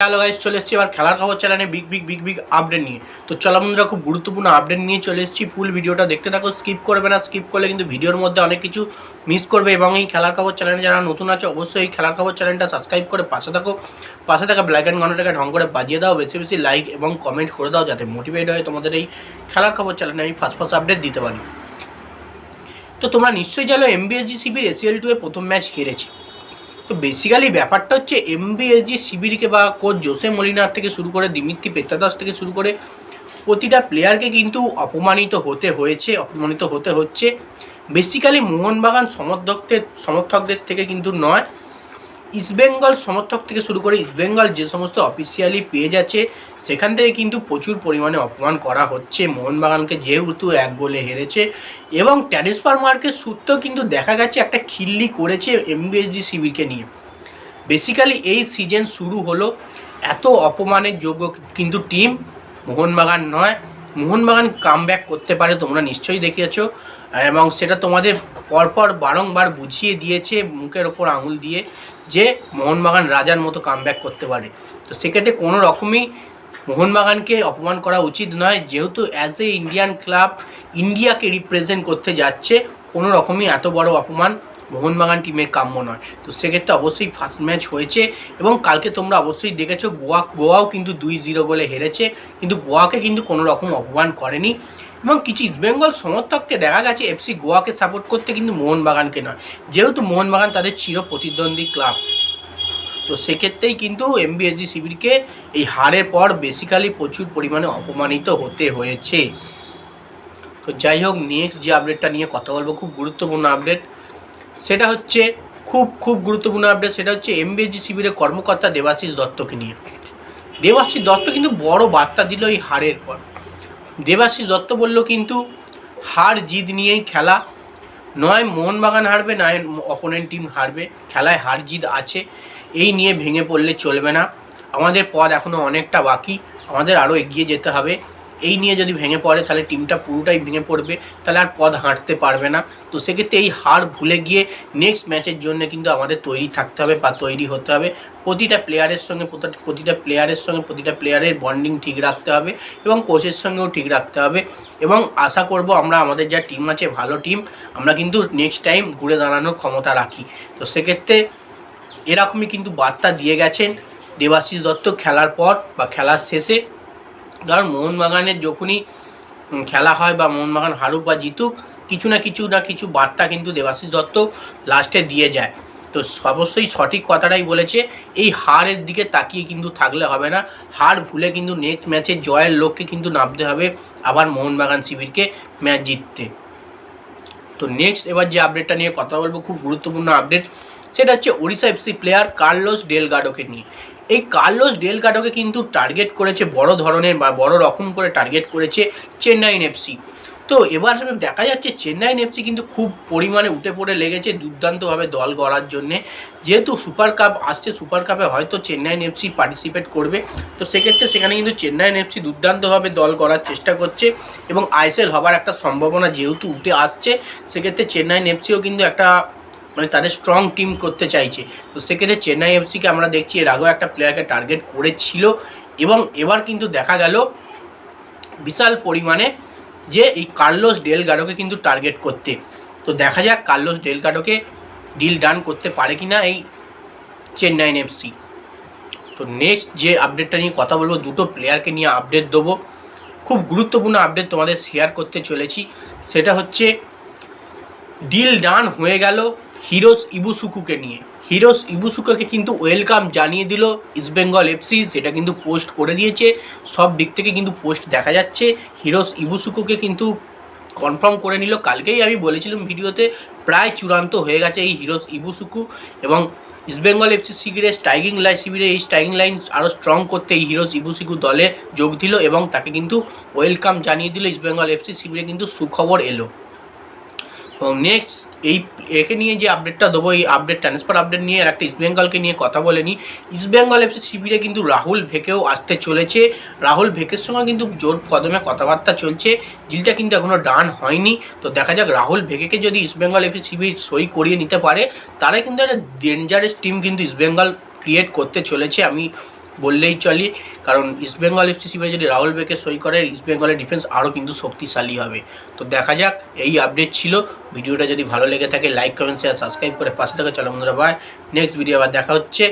Hello guys চলে এসেছি এবার খেলার খবর চ্যানেলে big big big big update নিয়ে। তো চলো বন্ধুরা, খুব গুরুত্বপূর্ণ আপডেট নিয়ে চলে এসেছি। ফুল ভিডিওটা দেখতে থাকো স্কিপ করবে না স্কিপ করলে কিন্তু ভিডিওর মধ্যে অনেক কিছু মিস করবে এবং এই খেলার খবর চ্যানেলে যারা নতুন আছে, অবশ্যই এই খেলার খবর চ্যানেলটা সাবস্ক্রাইব করে পাশে থাকো। পাশে থাকা ব্ল্যাক অ্যান্ড ঘন্টাটাকে ঢং করে বাজিয়ে দাও, বেশি বেশি লাইক এবং কমেন্ট করে দাও, যাতে মোটিভেট হয় তোমাদের এই খেলার খবর চ্যানেলে আমি ফার্স্ট ফার্স্ট আপডেট দিতে পারি। তো তোমরা নিশ্চয়ই জানো এমবিএসজি সিবির এসিএল টু এ প্রথম ম্যাচ হেরেছে তো বেসিক্যালি ব্যাপারটা হচ্ছে এমবিএসজি শিবিরকে বা কোচ জোসে মলিনার থেকে শুরু করে দিমিত্রি পেত্তাদাস থেকে শুরু করে, প্রতিটা প্লেয়ারকে কিন্তু অপমানিত হতে হয়েছে, অপমানিত হতে হচ্ছে। বেসিক্যালি মোহনবাগান সমর্থকদের সমর্থকদের থেকে কিন্তু নয়। ইস্টবেঙ্গল সমর্থক থেকে শুরু করে ইস্টবেঙ্গল যে সমস্ত অফিসিয়ালি পেজ আছে সেখান থেকে কিন্তু প্রচুর পরিমাণে অপমান করা হচ্ছে। মোহনবাগানকে যেহেতু এক গোলে হেরেছে এবং ট্যারিসফার মার্কের সূত্রেও কিন্তু দেখা গেছে একটা খিল্লি করেছে এমবিএসজি শিবিরকে নিয়ে। বেসিক্যালি এই সিজন শুরু হলো এত অপমানের যোগ্য কিন্তু টিম মোহনবাগান নয়। মোহনবাগান কাম করতে পারে তোমরা নিশ্চয়ই দেখিয়েছো এবং সেটা তোমাদের পরপর বারংবার বুঝিয়ে দিয়েছে মুখের ওপর আঙুল দিয়ে যে মোহনবাগান রাজার মতো কাম করতে পারে। তো সেক্ষেত্রে কোনো রকমই মোহনবাগানকে অপমান করা উচিত নয়। যেহেতু অ্যাজ এ ইন্ডিয়ান ক্লাব ইন্ডিয়াকে রিপ্রেজেন্ট করতে যাচ্ছে, কোনো রকমই এত বড় অপমান মোহনবাগান টিমের কাম্য নয়। তো সেক্ষেত্রে অবশ্যই ফার্স্ট ম্যাচ হয়েছে এবং কালকে তোমরা অবশ্যই দেখেছ গোয়া, গোয়াও কিন্তু দুই জিরো বলে হেরেছে। কিন্তু গোয়াকে কিন্তু কোনো রকম অপমান করেনি। এবং কিছু ইস্টবেঙ্গল সমর্থককে দেখা গেছে এফসি গোয়াকে সাপোর্ট করতে, কিন্তু মোহনবাগানকে নয়। যেহেতু মোহনবাগান তাদের চির প্রতিদ্বন্দ্বী ক্লাব তো সেক্ষেত্রেই কিন্তু এমবিএসজি শিবিরকে এই হারের পর বেসিক্যালি প্রচুর পরিমাণে অপমানিত হতে হয়েছে। তো যাই হোক নেক্সট যে আপডেটটা নিয়ে কথা বলব, খুব গুরুত্বপূর্ণ আপডেট সেটা হচ্ছে, খুব খুব গুরুত্বপূর্ণ আপডেট সেটা হচ্ছে এমবিএসজি শিবিরের কর্মকর্তা দেবাশিস দত্তকে নিয়ে। দেবাশিস দত্ত কিন্তু বড় বার্তা দিল এই হারের পর। দেবাশিস দত্ত বলল, কিন্তু হার জিত নিয়েই খেলা। নয় মোহনবাগান হারবে, নয় অপোনেন্ট টিম হারবে। খেলায় হার জিত আছে, এই নিয়ে ভেঙে পড়লে চলবে না। আমাদের পথ এখনও অনেকটা বাকি। আমাদের আরও এগিয়ে যেতে হবে। এই নিয়ে যদি ভেঙে পড়ে, তাহলে টিমটা পুরোটাই ভেঙে পড়বে। তাহলে আর পদ হাঁটতে পারবে না। তো সেক্ষেত্রে এই হার ভুলে গিয়ে নেক্সট ম্যাচের জন্য কিন্তু আমাদের তৈরি থাকতে হবে বা তৈরি হতে হবে। প্রতিটা প্লেয়ারের সঙ্গে প্রতিটা- প্লেয়ারের সঙ্গে প্রতিটা প্লেয়ারের বন্ডিং ঠিক রাখতে হবে এবং কোচের সঙ্গেও ঠিক রাখতে হবে। এবং আশা করব আমরা আমাদের যা টিম আছে, ভালো টিম আমরা কিন্তু নেক্সট টাইম ঘুরে দাঁড়ানোর ক্ষমতা রাখি। তো সেক্ষেত্রে এরকমই কিন্তু বার্তা দিয়ে গেছেন দেবাশিস দত্ত। খেলার পর বা খেলার শেষে কারণ মোহনবাগানের যখনই খেলা হয় বা মোহনবাগান হারুক বা জিতুক, কিছু না কিছু না কিছু বার্তা কিন্তু দেবাশিস দত্ত লাস্টে দিয়ে যায়। তো অবশ্যই সঠিক কথাটাই বলেছে, এই হারের দিকে তাকিয়ে কিন্তু থাকলে হবে না। হার ভুলে কিন্তু নেক্সট ম্যাচে জয়ের লক্ষ্যে কিন্তু নামতে হবে আবার মোহনবাগান শিবিরকে ম্যাচ জিততে। তো নেক্সট এবার যে আপডেটটা নিয়ে কথা বলব, খুব গুরুত্বপূর্ণ আপডেট সেটা হচ্ছে ওড়িশা এফসি প্লেয়ার কার্লোস ডেলগাডোকে নিয়ে। এই কার্লোস ডেলগাডোকে কিন্তু টার্গেট করেছে বড় ধরনের বা বড় রকম করে টার্গেট করেছে চেন্নাইন এফসি তো এবার দেখা যাচ্ছে চেন্নাইন এফসি কিন্তু খুব পরিমাণে উঠে পড়ে লেগেছে দুর্দান্তভাবে দল গড়ার জন্যে। যেহেতু সুপার কাপ আসছে, সুপার কাপে হয়তো চেন্নাইন এফসি পার্টিসিপেট করবে। তো সেক্ষেত্রে সেখানে কিন্তু চেন্নাইন এফসি দুর্দান্তভাবে দল গড়ার চেষ্টা করছে এবং আইএসএল হবার একটা সম্ভাবনা যেহেতু উঠে আসছে, সেক্ষেত্রে চেন্নাইন এফসিও কিন্তু একটা মানে তাদের স্ট্রং টিম করতে চাইছে। তো সেক্ষেত্রে চেন্নাই এফসিকে আমরা দেখছি, এর আগেও একটা প্লেয়ারকে টার্গেট করেছিল এবং এবার কিন্তু দেখা গেল বিশাল পরিমাণে যে এই কার্লোস ডেলগাডোকে কিন্তু টার্গেট করতে। তো দেখা যাক কার্লোস ডেলগাডোকে ডিল ডান করতে পারে কি না এই চেন্নাইন এফসি। তো নেক্সট যে আপডেটটা নিয়ে কথা বলব, দুটো প্লেয়ারকে নিয়ে আপডেট দেবো। খুব গুরুত্বপূর্ণ আপডেট তোমাদের শেয়ার করতে চলেছি। সেটা হচ্ছে ডিল ডান হয়ে গেল হিরোস ইবুসুকুকে নিয়ে। হিরোস ইবুসুকুকে কিন্তু ওয়েলকাম জানিয়ে দিল ইস্টবেঙ্গল এফসি সেটা কিন্তু পোস্ট করে দিয়েছে। সব দিক থেকে কিন্তু পোস্ট দেখা যাচ্ছে। হিরোস ইবুসুকুকে কিন্তু কনফার্ম করে নিল। কালকেই আমি বলেছিলাম ভিডিওতে, প্রায় চূড়ান্ত হয়ে গেছে এই হিরোস ইবুসুকু এবং ইস্টবেঙ্গল এফসি শিবিরে স্ট্রাইকিং লাইন শিবিরে এই স্ট্রাইকিং লাইন আরও স্ট্রং করতে এই হিরোস ইবুসুকু দলে যোগ দিল এবং তাকে কিন্তু ওয়েলকাম জানিয়ে দিল ইস্টবেঙ্গল এফসি শিবিরে কিন্তু সুখবর এলো। এবং নেক্সট এই একে নিয়ে যে আপডেটটা দেবো, এই আপডেট ট্রান্সফার আপডেট নিয়ে আর একটা ইস্টবেঙ্গলকে নিয়ে কথা বলে নিই। ইস্টবেঙ্গল এফসি শিবিরে কিন্তু রাহুল ভেকেও আসতে চলেছে। রাহুল ভেকের সঙ্গে কিন্তু জোর কদমে কথাবার্তা চলছে। ডিলটা কিন্তু এখনও ডান হয়নি। তো দেখা যাক রাহুল ভেকেকে যদি ইস্টবেঙ্গল এফসি শিবির সই করিয়ে নিতে পারে তারা কিন্তু একটা ডেঞ্জারাস টিম কিন্তু ইস্টবেঙ্গল ক্রিয়েট করতে চলেছে। আমি বললেই চলি। কারণ ইস্টবেঙ্গল এফসি শিবিরে যদি রাহুল বেকে সই করে ইস্টবেঙ্গলের ডিফেন্স আরও কিন্তু শক্তিশালী হবে। তো দেখা যাক, এই আপডেট ছিল। ভিডিওটা যদি ভালো লেগে থাকে লাইক কমেন্ট শেয়ার সাবস্ক্রাইব করে পাশে থাকা চলো বন্ধুরা ভাই নেক্সট ভিডিও আবার দেখা হচ্ছে।